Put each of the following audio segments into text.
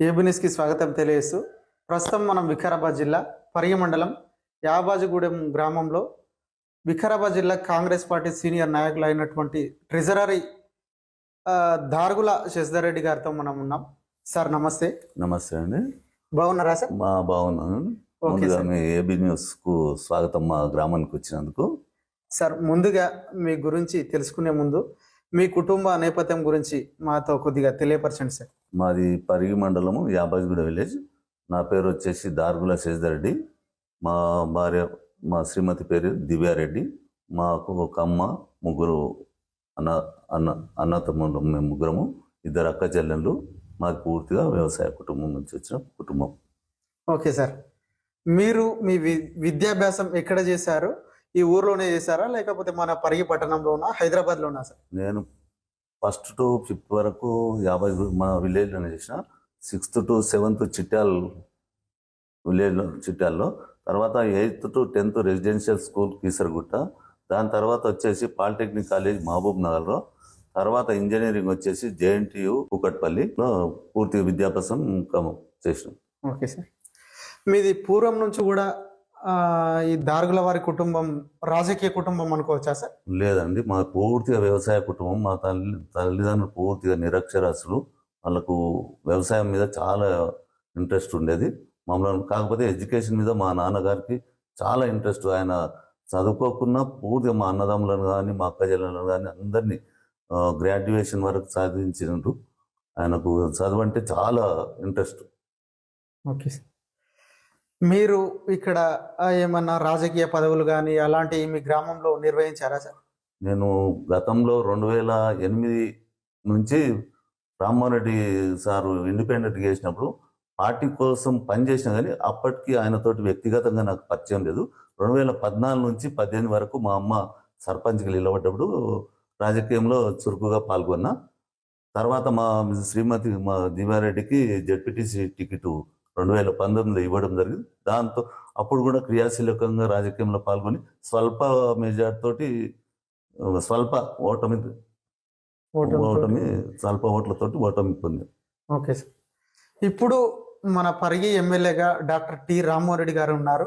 ఏబినిస్కి స్వాగతం తెలియజేస్తూ ప్రస్తుతం మనం వికారాబాద్ జిల్లా పరిగ మండలం యాబాజుగూడెం గ్రామంలో వికారాబాద్ జిల్లా కాంగ్రెస్ పార్టీ సీనియర్ నాయకులు అయినటువంటి ట్రెజరరీ ఆ, దారుగుల శశిధర్ రెడ్డి గారితో మనం ఉన్నాం. సార్ నమస్తే. నమస్తే అండి. బాగున్నారా సార్? మా బాగున్నాను. ఓకే ముందుగా సార్. మీ ఏబీ న్యూస్కు స్వాగతం మా గ్రామానికి వచ్చినందుకు. సార్ ముందుగా మీ గురించి తెలుసుకునే ముందు మీ కుటుంబ నేపథ్యం గురించి మాతో కొద్దిగా తెలియపరచండి సార్. మాది పరిగి మండలము యాబాజ్గూడ విలేజ్. నా పేరు వచ్చేసి దార్గుల శశిధరెడ్డి మా భార్య మా శ్రీమతి పేరు దివ్యారెడ్డి మాకు ఒక అమ్మ ముగ్గురు అన్న అన్న అన్న తమ్ముళ్ళు మేము ముగ్గురము. ఇద్దరు అక్క చెల్లెళ్ళు. మాది పూర్తిగా వ్యవసాయ కుటుంబం నుంచి వచ్చిన కుటుంబం. Okay sir. మీరు మీ వి- విద్యాభ్యాసం ఎక్కడ చేశారు? ఈ ఊర్లోనే చేశారా? లేకపోతే మన పరిగి పట్టణంలోనా హైదరాబాద్లోనా సార్? నేను ఫస్ట్ టు ఫిఫ్త్ వరకు యాభై మా విలేజ్లోనే చేసిన. సిక్స్త్ టు సెవెంత్ చిట్యాల్ విలేజ్లో చిట్యాల్లో. తర్వాత eighth to tenth residential school Keesaragutta. దాని తర్వాత వచ్చేసి పాలిటెక్నిక్ కాలేజ్ మహబూబ్ నగర్లో. తర్వాత ఇంజనీరింగ్ వచ్చేసి జేఎన్టీయు కూకట్పల్లిలో పూర్తి విద్యాభ్యాసం కమ- చేసినాం. Okay sir. మీది పూర్వం నుంచి కూడా ఈ దారుగుల వారి కుటుంబం రాజకీయ కుటుంబం అనుకోవచ్చా సార్? లేదండి. మా పూర్తిగా వ్యవసాయ కుటుంబం మా తల్లి తల్లిదండ్రులు పూర్తిగా నిరక్షరాస్యులు. వాళ్ళకు వ్యవసాయం మీద చాలా ఇంట్రెస్ట్ ఉండేది. మమ్మల్ని కాకపోతే ఎడ్యుకేషన్ మీద మా నాన్నగారికి చాలా ఇంట్రెస్ట్. ఆయన చదువుకోకున్నా పూర్తిగా మా అన్నదమ్ములను కానీ మా అక్క చెల్లెలను కానీ అందరినీ గ్రాడ్యుయేషన్ వరకు సాధించినట్టు. ఆయనకు చదువు అంటే చాలా ఇంట్రెస్ట్. Okay sir. మీరు ఇక్కడ ఏమన్నా రాజకీయ పదవులు కానీ అలాంటివి మీ గ్రామంలో నిర్వహించారా సార్? నేను గతంలో రెండు వేల ఎనిమిది నుంచి రామ్మోహన్ రెడ్డి సారు ఇండిపెండెంట్ చేసినప్పుడు పార్టీ కోసం పనిచేసిన కానీ అప్పటికి ఆయనతోటి వ్యక్తిగతంగా నాకు పరిచయం లేదు. రెండు వేల పద్నాలుగు నుంచి పద్దెనిమిది వరకు మా అమ్మ సర్పంచ్కి నిలబడ్డప్పుడు రాజకీయంలో చురుకుగా పాల్గొన్నా. తర్వాత మా శ్రీమతి మా దివారెడ్డికి జడ్పీటీసీ టికెట్ రెండు వేల పంతొమ్మిదిలో ఇవ్వడం జరిగింది. దాంతో అప్పుడు కూడా క్రియాశీలకంగా రాజకీయంలో పాల్గొని స్వల్ప మెజార్టీ తోటి స్వల్ప ఓటమి ఓటు ఓటమి స్వల్ప ఓట్లతోటి ఓటమి పొంది. Okay sir. ఇప్పుడు మన పరిగి ఎమ్మెల్యేగా డాక్టర్ టి రామ్మోహన్ రెడ్డి గారు ఉన్నారు.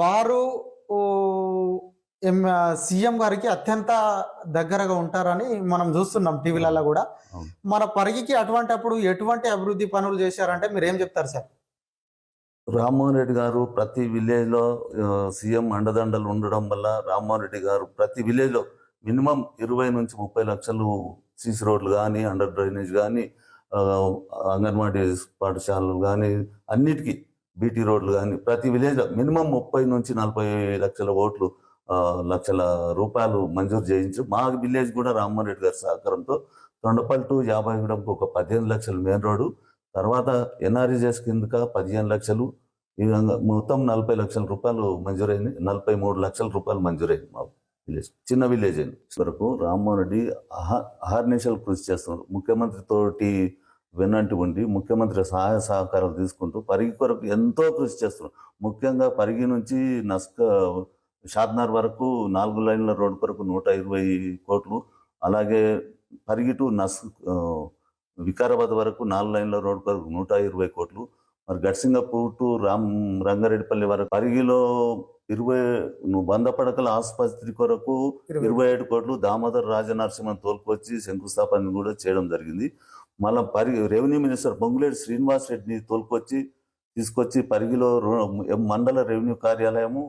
వారు సీఎం గారికి అత్యంత దగ్గరగా ఉంటారని మనం చూస్తున్నాం టీవీలలో కూడా. మన పరిగికి అటువంటి అప్పుడు ఎటువంటి అభివృద్ధి పనులు చేశారంటే మీరు ఏం చెప్తారు సార్? రామ్మోహన్ రెడ్డి గారు ప్రతి విలేజ్లో సీఎం అండదండలు ఉండడం వల్ల రామ్మోహన్ రెడ్డి గారు ప్రతి విలేజ్లో మినిమం ఇరవై నుంచి ముప్పై లక్షలు సీసీ రోడ్లు కానీ అండర్ డ్రైనేజ్ కానీ అంగన్వాడీ పాఠశాలలు కానీ అన్నిటికీ బీటీ రోడ్లు కానీ ప్రతి విలేజ్లో మినిమం ముప్పై నుంచి నలభై లక్షల ఓట్లు లక్షల రూపాయలు మంజూరు చేయించు మా విలేజ్ కూడా రామ్మోహన్ రెడ్డి గారి సహకారంతో తొండపల్లి టు యాభైగూడెంకు ఒక పదిహేను లక్షల మెయిన్ రోడ్డు తర్వాత ఎన్ఆర్ఈజెస్ కిందక పదిహేను లక్షలు ఈ విధంగా మొత్తం నలభై లక్షల రూపాయలు మంజూరైంది. నలభై మూడు లక్షల రూపాయలు మంజూరైంది మా విలేజ్. చిన్న విలేజ్ అయింది వరకు రామ్మోహన్ రెడ్డి అహ అహర్నిశలు కృషి చేస్తున్నారు. ముఖ్యమంత్రి తోటి వెన్నంటి ఉండి ముఖ్యమంత్రి సహాయ సహకారాలు తీసుకుంటూ పరిగి కొరకు ఎంతో కృషి చేస్తున్నారు. ముఖ్యంగా పరిగి నుంచి నస్క షాద్నార్ వరకు నాలుగు లైన్ల రోడ్డు కొరకు నూట ఇరవై కోట్లు అలాగే పరిగి టు నస్ వికారాబాద్ వరకు నాలుగు లైన్ల రోడ్డు కొరకు నూట ఇరవై కోట్లు మరి గడ్సింగపూర్ టు రామ్ రంగారెడ్డిపల్లి వరకు పరిగిలో ఇరవై వంద పడకల ఆసుపత్రి కొరకు ఇరవై. ఏడు కోట్లు దామోదర్ రాజనరసింహన్ తోలుకొచ్చి శంకుస్థాపన కూడా చేయడం జరిగింది మళ్ళీ పరి రెవెన్యూ మినిస్టర్ పొంగులేటి శ్రీనివాస్ రెడ్డిని తోలుకొచ్చి తీసుకొచ్చి పరిగిలో మండల రెవెన్యూ కార్యాలయము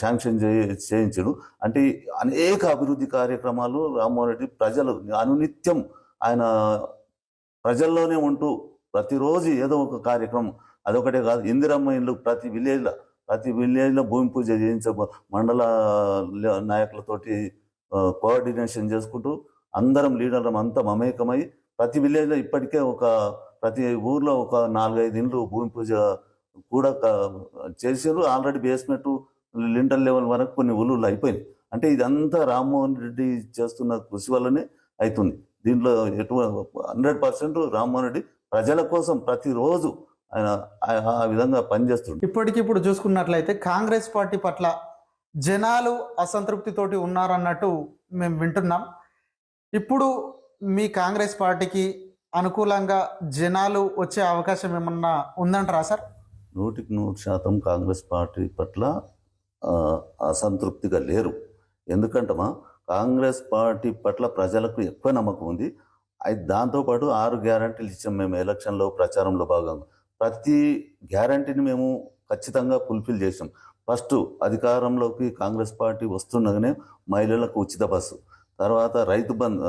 శాంక్షన్ చేయి చేయించడు అంటే అనేక అభివృద్ధి కార్యక్రమాలు రామ్మోహన్ రెడ్డి ప్రజలు అనునిత్యం ఆయన ప్రజల్లోనే ఉంటూ ప్రతిరోజు ఏదో ఒక కార్యక్రమం. అదొకటే కాదు ఇందిరమ్మ ఇల్లు ప్రతి విలేజ్లో ప్రతి విలేజ్లో భూమి పూజ చేయించ మండల నాయకులతోటి కోఆర్డినేషన్ చేసుకుంటూ అందరం లీడర్లం అంతా మమేకమై ప్రతి విలేజ్లో ఇప్పటికే ఒక ప్రతి ఊర్లో ఒక నాలుగైదు ఇండ్లు భూమి పూజ కూడా చేసారు ఆల్రెడీ బేస్మెంట్ లింటర్ లెవెల్ వరకు కొన్ని ఊళ్ళు అయిపోయినాయి. అంటే ఇదంతా రామ్మోహన్ రెడ్డి చేస్తున్న కృషి వల్లనే అవుతుంది దీంట్లో ఎటువంటి హండ్రెడ్ పర్సెంట్ రామ్మోహన్ రెడ్డి ప్రజల కోసం ప్రతిరోజు ఆయన ఆ- విధంగా పనిచేస్తుంది ఇప్పటికిప్పుడు చూసుకున్నట్లయితే కాంగ్రెస్ పార్టీ పట్ల జనాలు అసంతృప్తితోటి ఉన్నారన్నట్టు మేము వింటున్నాం. ఇప్పుడు మీ కాంగ్రెస్ పార్టీకి అనుకూలంగా జనాలు వచ్చే అవకాశం ఏమన్నా ఉందంటారా సార్? నూటికి నూరు శాతం కాంగ్రెస్ పార్టీ పట్ల ఆ, అసంతృప్తిగా లేరు. ఎందుకంటమా? కాంగ్రెస్ పార్టీ పట్ల ప్రజలకు ఎక్కువ నమ్మకం ఉంది. అయితే దాంతోపాటు ఆరు గ్యారంటీలు ఇచ్చాం మేము ఎలక్షన్లో ప్రచారంలో భాగంగా. ప్రతి గ్యారంటీని మేము ఖచ్చితంగా ఫుల్ఫిల్ చేసాం ఫస్ట్ అధికారంలోకి కాంగ్రెస్ పార్టీ వస్తుండగానే మహిళలకు ఉచిత బస్సు. తర్వాత రైతు బంద్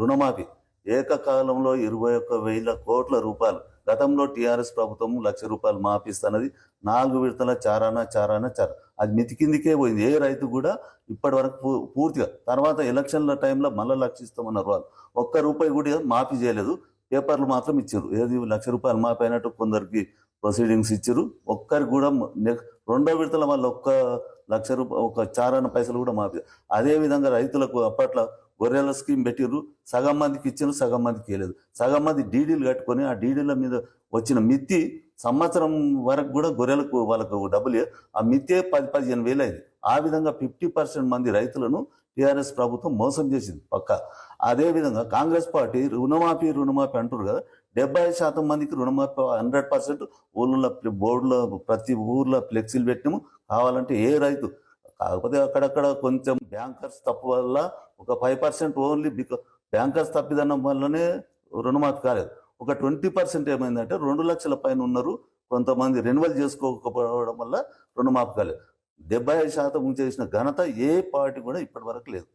రుణమాఫీ. ఏకకాలంలో ఇరవై ఒక్క వేల కోట్ల రూపాయలు. గతంలో టీఆర్ఎస్ ప్రభుత్వం లక్ష రూపాయలు మాపిస్తున్నది నాలుగు విడతల చారాన చారాన చార. అది మితికిందికే పోయింది. ఏ రైతు కూడా ఇప్పటి వరకు పూ- పూర్తిగా తర్వాత ఎలక్షన్ల టైంలో మళ్ళీ లక్షిస్తామన్నారు వాళ్ళు ఒక్క రూపాయి కూడా మాఫీ చేయలేదు. పేపర్లు మాత్రం ఇచ్చారు. ఏది లక్ష రూపాయలు మాపైనట్టు కొందరికి ప్రొసీడింగ్స్ ఇచ్చారు. ఒక్కరికి కూడా రెండో విడతల వాళ్ళు ఒక్క లక్ష రూపాయలు ఒక చారాన పైసలు కూడా మాపి అదే విధంగా రైతులకు అప్పట్లో గొర్రెల స్కీమ్ పెట్టిర్రు. సగం మందికి ఇచ్చారు సగం మందికి ఇవ్వలేదు సగం మంది డీడీలు కట్టుకొని ఆ డీడీల మీద వచ్చిన మిత్తి సంవత్సరం వరకు కూడా గొర్రెలకు వాళ్ళకు డబ్బులు ఆ మిత్తే పది పదిహేను వేలు అయింది. ఆ విధంగా ఫిఫ్టీ పర్సెంట్ మంది రైతులను టీఆర్ఎస్ ప్రభుత్వం మోసం చేసింది పక్క. అదే విధంగా కాంగ్రెస్ పార్టీ రుణమాఫీ రుణమాఫీ అంటారు కదా. డెబ్బై శాతం మందికి రుణమాఫీ హండ్రెడ్ పర్సెంట్ ఊళ్ళో బోర్డులో ప్రతి ఊర్లో ఫ్లెక్సీలు పెట్టినాము. కావాలంటే ఏ రైతు కాకపోతే అక్కడక్కడ కొంచెం బ్యాంకర్స్ తప్పు వల్ల ఒక ఫైవ్ పర్సెంట్ ఓన్లీ బికా బ్యాంకర్స్ తప్పిదనం వల్లనే రుణమాఫీ కాలేదు. ఒక ట్వంటీ పర్సెంట్ ఏమైందంటే రెండు లక్షల పైన ఉన్నారు. కొంతమంది రెన్యువల్ చేసుకోకపోవడం వల్ల రుణమాఫీ కాలేదు. డెబ్బై ఐదు శాతం చేసిన ఘనత ఏ పార్టీ కూడా ఇప్పటి వరకు లేదు.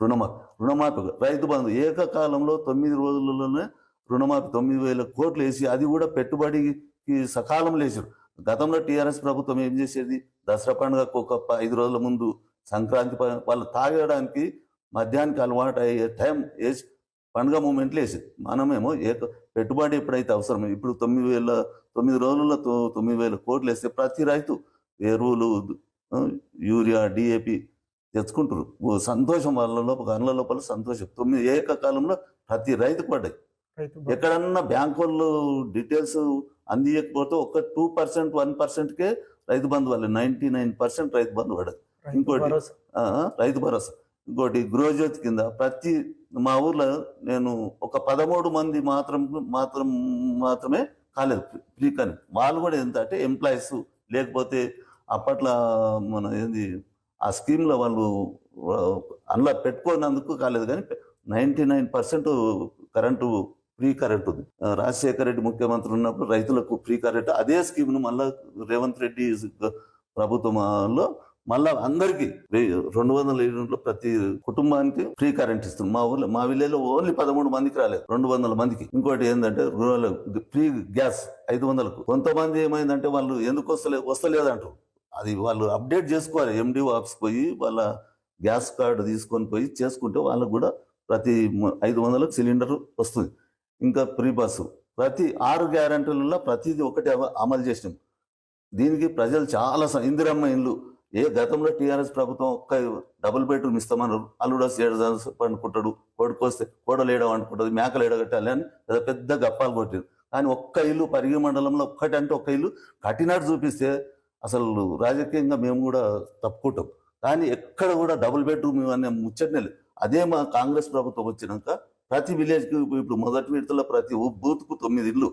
రుణమాఫీ రుణమాఫీ. రైతు బంధు ఏకకాలంలో తొమ్మిది రోజులలోనే రుణమాఫీ తొమ్మిది వేల కోట్లు వేసి అది కూడా పెట్టుబడికి సకాలం లేచారు గతంలో టీఆర్ఎస్ ప్రభుత్వం ఏం చేసేది? దసరా పండుగకు ఒక ఐదు రోజుల ముందు సంక్రాంతి వాళ్ళు తాగడానికి మద్యానికి అలవాటు అయ్యే టైం వేసి పండుగ మూమెంట్లు వేసేది. మనమేమో ఏక పెట్టుబడి ఎప్పుడైతే అవసరం ఇప్పుడు తొమ్మిది వేల తొమ్మిది రోజుల్లో తొమ్మిది వేల కోట్లు వేస్తే ప్రతి రైతు ఎరువులు యూరియా డిఏపి తెచ్చుకుంటారు. సంతోషం వాళ్ళ లోపల గనుల లోపల సంతోషం. తొమ్మిది ఏకకాలంలో ప్రతి రైతుకు పడ్డాయి. ఎక్కడన్నా బ్యాంక్ వాళ్ళు డీటెయిల్స్ అందియకపోతే ఒక two percent one పర్సెంట్కే Rythu Bandhu వాళ్ళు ninety nine percent Rythu Bandhu పడదు. ఇంకోటి. రైతు భరోసా. ఇంకోటి గృహజ్యోతి కింద ప్రతి మా ఊర్లో నేను ఒక పదమూడు మంది మాత్రం మాత్రం మాత్రమే కాలేదు. ఫ్రీ కానీ. వాళ్ళు కూడా ఎంత అంటే ఎంప్లాయీస్ లేకపోతే అప్పట్లో మన ఏంది ఆ స్కీమ్లో వాళ్ళు అందులో పెట్టుకున్నందుకు కాలేదు కానీ ninety nine percent current free current ఉంది. రాజశేఖర రెడ్డి ముఖ్యమంత్రి ఉన్నప్పుడు రైతులకు ఫ్రీ కరెంట్ అదే స్కీమ్ను మళ్ళా రేవంత్ రెడ్డి ప్రభుత్వంలో మళ్ళా అందరికి రెండు వందల యూనిట్లు ప్రతి కుటుంబానికి ఫ్రీ కరెంట్ ఇస్తుంది. మా ఊర్లో మా విలేజ్లో ఓన్లీ పదమూడు మందికి రాలేదు రెండు వందల మందికి. ఇంకోటి ఏంటంటే రూరల్ ఫ్రీ గ్యాస్ ఐదు వందలకు. కొంతమంది ఏమైందంటే వాళ్ళు ఎందుకు వస్తలే వస్తలేదంటారు అది వాళ్ళు అప్డేట్ చేసుకోవాలి. ఎండి ఆఫీస్ పోయి వాళ్ళ గ్యాస్ కార్డు తీసుకొని పోయి చేసుకుంటే వాళ్ళకు కూడా ప్రతి ఐదు వందలకు సిలిండర్ వస్తుంది. ఇంకా ప్రీ బస్సు. ప్రతి ఆరు గ్యారంటీలలో ప్రతిదీ ఒకటి అమలు చేసినాం. దీనికి ప్రజలు చాలా ఇందిరమ్మ ఇల్లు ఏ గతంలో టీఆర్ఎస్ ప్రభుత్వం ఒక్క డబుల్ బెడ్రూమ్ ఇస్తామన్నారు అల్లుడు ఏడు అనుకుంటాడు కొడుకొస్తే కోడలు ఏడవ అనుకుంటుంది మేకలు ఏడగట్టాలి అని పెద్ద పెద్ద గప్పాలు కొట్టారు. కానీ ఒక్క ఇల్లు పరిగి మండలంలో ఒక్కటి అంటే ఒక్క ఇల్లు కట్టినట్టు చూపిస్తే అసలు రాజకీయంగా మేము కూడా తప్పుకుంటాం. కానీ ఎక్కడ కూడా డబుల్ బెడ్రూమ్ ఇవన్నీ ముచ్చట్లేదు అదే మా కాంగ్రెస్ ప్రభుత్వం వచ్చినాక ప్రతి విలేజ్కి ఇప్పుడు మొదటి విడతలో ప్రతి బూత్కు తొమ్మిది ఇల్లు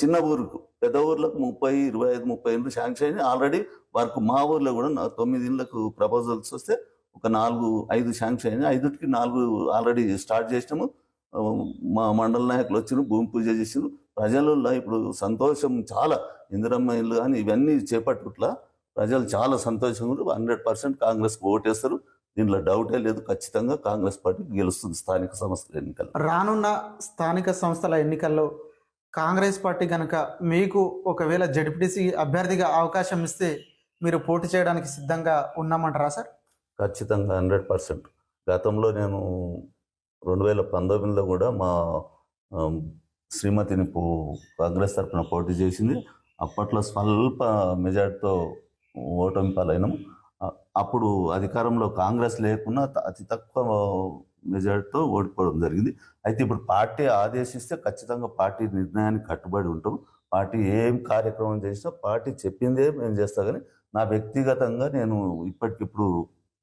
చిన్న ఊరుకు. పెద్ద ఊర్లకు ముప్పై ఇరవై ఐదు ముప్పై ఇళ్ళు శాంక్షన్ అయినాయి. ఆల్రెడీ వర్క్ మా ఊర్లో కూడా తొమ్మిది ఇళ్ళకు ప్రపోజల్స్ వస్తే ఒక నాలుగు ఐదు శాంక్షన్ అయినాయి. ఐదుకి నాలుగు ఆల్రెడీ స్టార్ట్ చేసినాము. మా మండల నాయకులు వచ్చిన భూమి పూజ చేసిన ప్రజలలో ఇప్పుడు సంతోషం చాలా. ఇందిరమ్మ ఇల్లు కానీ ఇవన్నీ చేపట్టుట్ల ప్రజలు చాలా సంతోషంగా హండ్రెడ్ పర్సెంట్ కాంగ్రెస్కి ఓటేస్తారు. దీంట్లో డౌటే లేదు. ఖచ్చితంగా కాంగ్రెస్ పార్టీ గెలుస్తుంది స్థానిక సంస్థల ఎన్నికలు రానున్న స్థానిక సంస్థల ఎన్నికల్లో కాంగ్రెస్ పార్టీ కనుక మీకు ఒకవేళ జడ్పీటీసీ అభ్యర్థిగా అవకాశం ఇస్తే మీరు పోటీ చేయడానికి సిద్ధంగా ఉన్నామంటారా సార్? ఖచ్చితంగా హండ్రెడ్ పర్సెంట్. గతంలో నేను రెండు వేల పంతొమ్మిదిలో కూడా మా శ్రీమతిని పో కాంగ్రెస్ తరఫున పోటీ చేసింది. అప్పట్లో స్వల్ప మెజార్టీతో ఓటమి పాలైనాము అప్పుడు అధికారంలో కాంగ్రెస్ లేకున్నా అతి తక్కువ మెజార్టీతో ఓడిపోవడం జరిగింది. అయితే ఇప్పుడు పార్టీ ఆదేశిస్తే ఖచ్చితంగా పార్టీ నిర్ణయానికి కట్టుబడి ఉంటాం. పార్టీ ఏం కార్యక్రమం చేసినా పార్టీ చెప్పిందే మేము చేస్తా కానీ నా వ్యక్తిగతంగా నేను ఇప్పటికిప్పుడు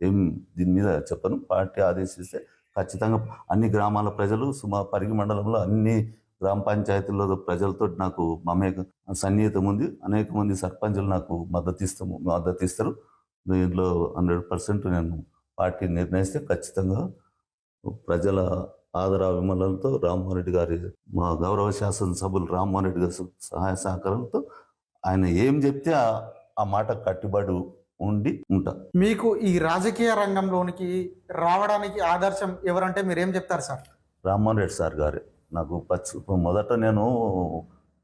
ఏం దీని మీద చెప్పను. పార్టీ ఆదేశిస్తే ఖచ్చితంగా అన్ని గ్రామాల ప్రజలు సుమా పరిగి మండలంలో అన్ని గ్రామ పంచాయతీల్లో ప్రజలతో నాకు మమేక సన్నిహితం ఉంది. అనేక మంది సర్పంచులు నాకు మద్దతు ఇస్తాము మద్దతు ఇస్తారు దీంట్లో హండ్రెడ్ పర్సెంట్ నేను పార్టీ నిర్ణయిస్తే ఖచ్చితంగా ప్రజల ఆదరాభిమలతో రామ్మోహన్ రెడ్డి గారి మా గౌరవ శాసనసభ్యులు రామ్మోహన్ రెడ్డి గారి సహాయ సహకారాలతో ఆయన ఏం చెప్తే ఆ- మాట కట్టుబడి ఉండి ఉంటా. మీకు ఈ రాజకీయ రంగంలోనికి రావడానికి ఆదర్శం ఎవరంటే మీరు ఏం చెప్తారు సార్? రామ్మోహన్ రెడ్డి సార్ గారు. నాకు పచ్చి మొదట నేను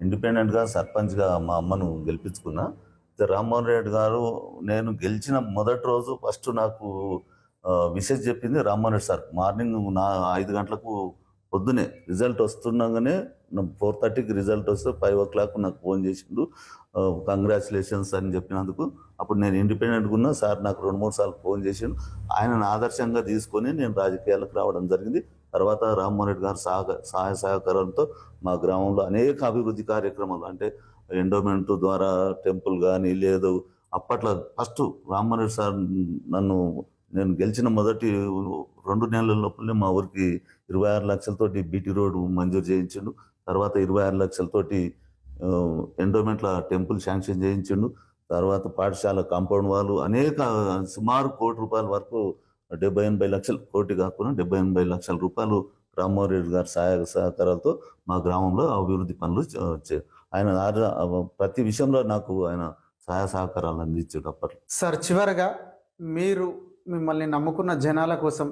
ఇండిపెండెంట్గా సర్పంచ్గా మా అమ్మను గెలిపించుకున్నా. రామ్మోహన్ రెడ్డి గారు నేను గెలిచిన మొదటి రోజు ఫస్ట్ నాకు ఆ, విషయం చెప్పింది రామ్మోహన్ రెడ్డి సార్. మార్నింగ్ నా ఐదు గంటలకు పొద్దునే రిజల్ట్ వస్తుండగానే ఫోర్ థర్టీకి రిజల్ట్ వస్తే ఫైవ్ ఓ క్లాక్ నాకు ఫోన్ చేసిండు. కంగ్రాచులేషన్స్ అని చెప్పినందుకు అప్పుడు నేను ఇండిపెండెంట్గా ఉన్నా. సార్ నాకు రెండు మూడు సార్లు ఫోన్ చేసిండు. ఆయనను ఆదర్శంగా తీసుకొని నేను రాజకీయాలకు రావడం జరిగింది. తర్వాత రామ్మోహన్ రెడ్డి గారు సహక సహాయ సహకారంతో మా గ్రామంలో అనేక అభివృద్ధి కార్యక్రమాలు అంటే ఎండోమెంట్ ద్వారా టెంపుల్ కానీ లేదు. అప్పట్లో ఫస్ట్ రామ్మోహన్ సార్ నన్ను నేను గెలిచిన మొదటి రెండు నెలల లోపలనే మా ఊరికి ఇరవై ఆరు లక్షలతోటి బీటీ రోడ్డు మంజూరు చేయించిండు. తర్వాత ఇరవై ఆరు లక్షలతోటి ఎండోమెంట్ల టెంపుల్ శాంక్షన్ చేయించిండు. తర్వాత పాఠశాల కాంపౌండ్ వాళ్ళు అనేక సుమారు కోటి రూపాయల వరకు డెబ్బై ఎనభై లక్షలు కోటి కాకుండా డెబ్బై ఎనభై లక్షల రూపాయలు రామ్మోహన్ రెడ్డి గారి సహాయ సహకారాలతో మా గ్రామంలో అభివృద్ధి పనులు చే- చే- ఆయన ప్రతి విషయంలో నాకు ఆయన సహాయ సహకారాలు అందించాడు అప్పట్లో సార్ చివరగా మీరు మిమ్మల్ని నమ్ముకున్న జనాల కోసం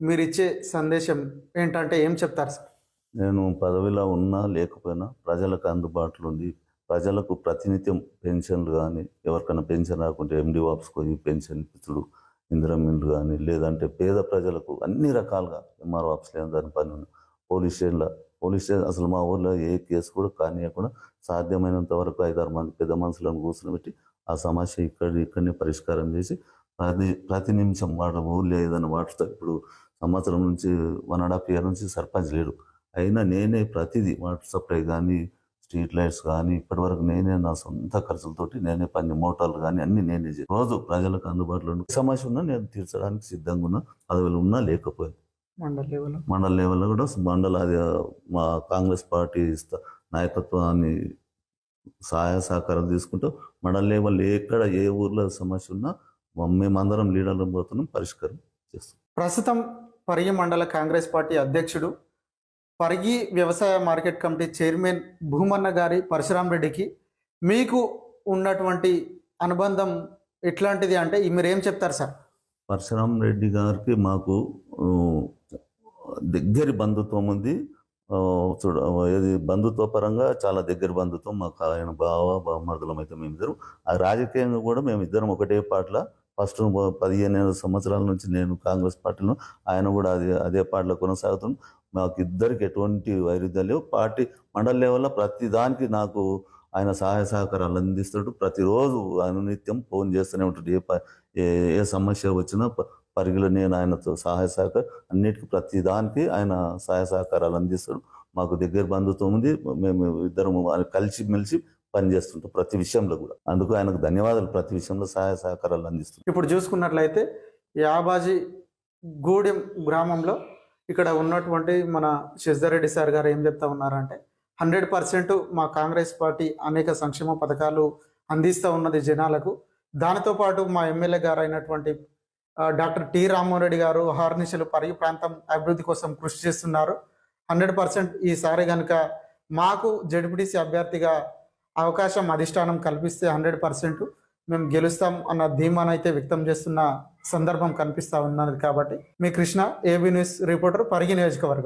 మీరు ఇచ్చే సందేశం ఏంటంటే ఏం చెప్తారు సార్ నేను పదవిలో ఉన్నా లేకపోయినా ప్రజలకు అందుబాటులో ఉంది ప్రజలకు ప్రతినిత్యం పెన్షన్లు కానీ ఎవరికైనా పెన్షన్ రాకుంటే ఎండి వాప్స్ పోయి పెన్షన్ ఇచ్చుడు ఇందిరమిల్లు కానీ లేదంటే పేద ప్రజలకు అన్ని రకాలుగా ఎంఆర్ వాప్స్ లేని దాని పని. పోలీస్ స్టేషన్లో పోలీస్ స్టేషన్ అసలు మా ఊర్లో ఏ కేసు కూడా కానియకుండా సాధ్యమైనంత వరకు ఐదారు మంది పెద్ద మనుషులను కూర్చోబెట్టి ఆ సమస్య ఇక్కడ ఇక్కడనే పరిష్కారం చేసి ప్రతి ప్రతి నిమిషం వాడు ఊళ్ళో ఏదైనా వాటితో ఇప్పుడు సంవత్సరం నుంచి వన్ అండ్ హాఫ్ ఇయర్ నుంచి సర్పంచ్ లేడు. అయినా నేనే ప్రతిదీ వాటర్ సప్లై కానీ స్ట్రీట్ లైట్స్ కానీ ఇప్పటివరకు నేనే నా సొంత ఖర్చులతోటి నేనే పని మోటార్లు కానీ అన్ని నేనే రోజు ప్రజలకు అందుబాటులో ఉన్న సమస్య ఉన్నా నేను తీర్చడానికి సిద్ధంగా ఉన్నా పదవులు ఉన్నా లేకపోయింది మండల లెవెల్లో. కూడా మండల అది మా కాంగ్రెస్ పార్టీ నాయకత్వాన్ని సహాయ సహకారం తీసుకుంటూ మండల లెవెల్ ఎక్కడ ఏ ఊర్లో సమస్య ఉన్నా మేమందరం లీడర్లు పోతున్నాం పరిష్కారం చేస్తాం. ప్రస్తుతం పరిగి మండల కాంగ్రెస్ పార్టీ అధ్యక్షుడు పరిగి వ్యవసాయ మార్కెట్ కమిటీ చైర్మన్ భూమన్న గారి పరశురాం రెడ్డికి మీకు ఉన్నటువంటి అనుబంధం ఎట్లాంటిది అంటే మీరు ఏం చెప్తారు సార్? పరశురాం రెడ్డి గారికి మాకు దగ్గరి బంధుత్వం ఉంది. చూడ ఏది బంధుత్వ పరంగా చాలా దగ్గర బంధుత్వం మాకు ఆయన బావ బావమర్దులం అయితే మేమిద్దరం. ఆ రాజకీయంగా కూడా మేమిద్దరం ఒకటే పాటల ఫస్ట్ పదిహేను సంవత్సరాల నుంచి నేను కాంగ్రెస్ పార్టీలో ఆయన కూడా అదే అదే పార్టీలో కొనసాగుతున్నాం మాకు ఇద్దరికి ఎటువంటి వైరుధ్యాలు లేవు. పార్టీ మండల లెవెల్లో ప్రతి దానికి నాకు ఆయన సహాయ సహకారాలు అందిస్తాడు. ప్రతిరోజు అనునిత్యం ఫోన్ చేస్తూనే ఉంటాడు. ఏ ప- ఏ సమస్య వచ్చినా పరిగిలో నేను ఆయనతో సహాయ సహకారం అన్నిటికీ ప్రతి దానికి ఆయన సహాయ సహకారాలు అందిస్తాడు. మాకు దగ్గర బంధుత్వం ఉంది. మేము ఇద్దరం కలిసి మెలిసి పనిచేస్తుంటాం ప్రతి విషయంలో కూడా. అందుకు ఆయనకు ధన్యవాదాలు. ప్రతి విషయంలో సహాయ సహకారాలు అందిస్తున్నాం. ఇప్పుడు చూసుకున్నట్లయితే యాబాజీ గూడెం గ్రామంలో ఇక్కడ ఉన్నటువంటి మన శశిధరెడ్డి సార్ గారు ఏం చెప్తా ఉన్నారంటే హండ్రెడ్ పర్సెంట్ మా కాంగ్రెస్ పార్టీ అనేక సంక్షేమ పథకాలు అందిస్తూ ఉన్నది జనాలకు. దానితో పాటు మా ఎమ్మెల్యే గారు అయినటువంటి డాక్టర్ టి రామ్మోహన్ రెడ్డి గారు హార్నిశలు పరిగి ప్రాంతం అభివృద్ధి కోసం కృషి చేస్తున్నారు. హండ్రెడ్ పర్సెంట్ ఈసారి కనుక మాకు జడ్పీటీసీ అభ్యర్థిగా అవకాశం అధిష్టానం కల్పిస్తే హండ్రెడ్ పర్సెంట్ మేము గెలుస్తాం అన్న ధీమానైతే వ్యక్తం చేస్తున్న సందర్భం కనిపిస్తా ఉన్నది కాబట్టి. మీ Krishna AB news reporter Parigi నియోజకవర్గం.